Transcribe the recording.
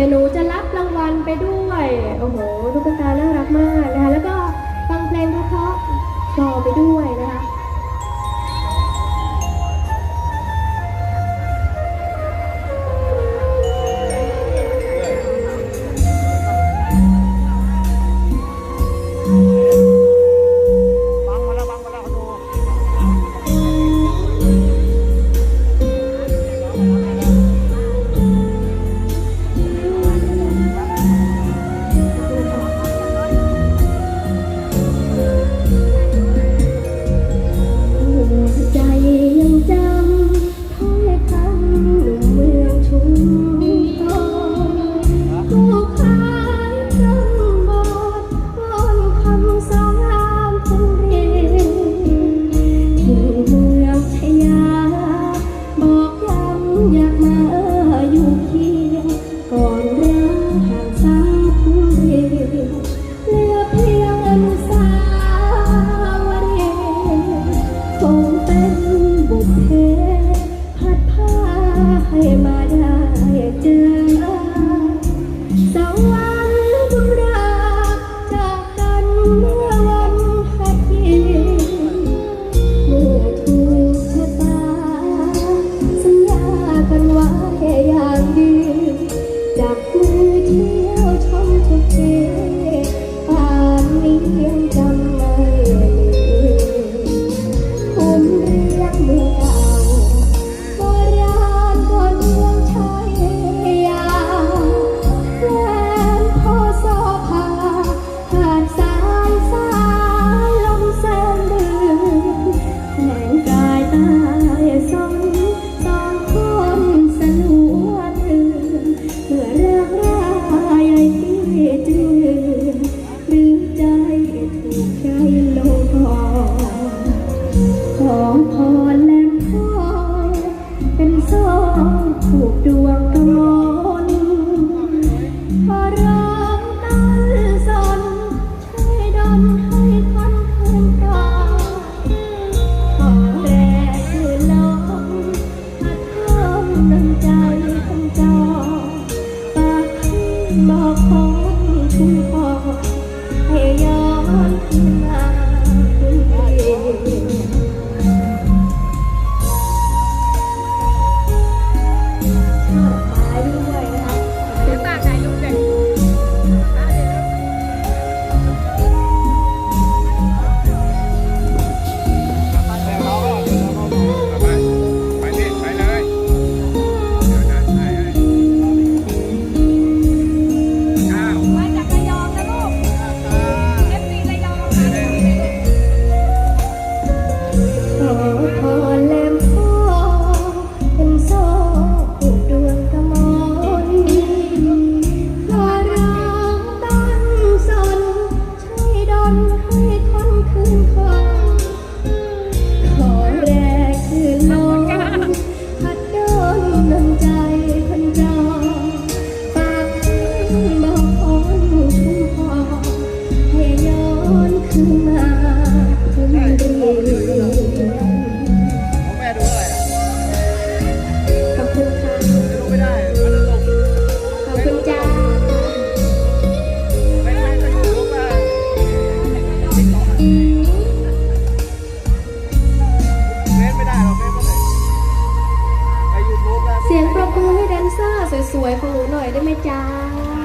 แต่หนูจะรับรางวัลไปด้วย โอ้โหตุ๊กตาน่ารักมากนะคะ แล้วก็ฟังเพลงเพราะๆรอไปด้วยนะคะ เพพัดพาให้มาได้เจอสวรรค์บุราจากกันเมื่อวันพัดเย็นเมื่ถูกชะตาสัญญากันไว้อย่างดีจากมือเที่ยวชมทุกทีป่านนี้ยังจำ ของพอแลมพ่อเป็นโซ่ผูกดวงกมลพอรักนั้นสนช่วยดนให้คนคืนกลับขอแรงคือลมมาเพิ่มดวงใจคนจอปากบอกของชุมพอให้ย้อนคืนมา สวยๆของหนูหน่อยได้ไหมจ๊ะ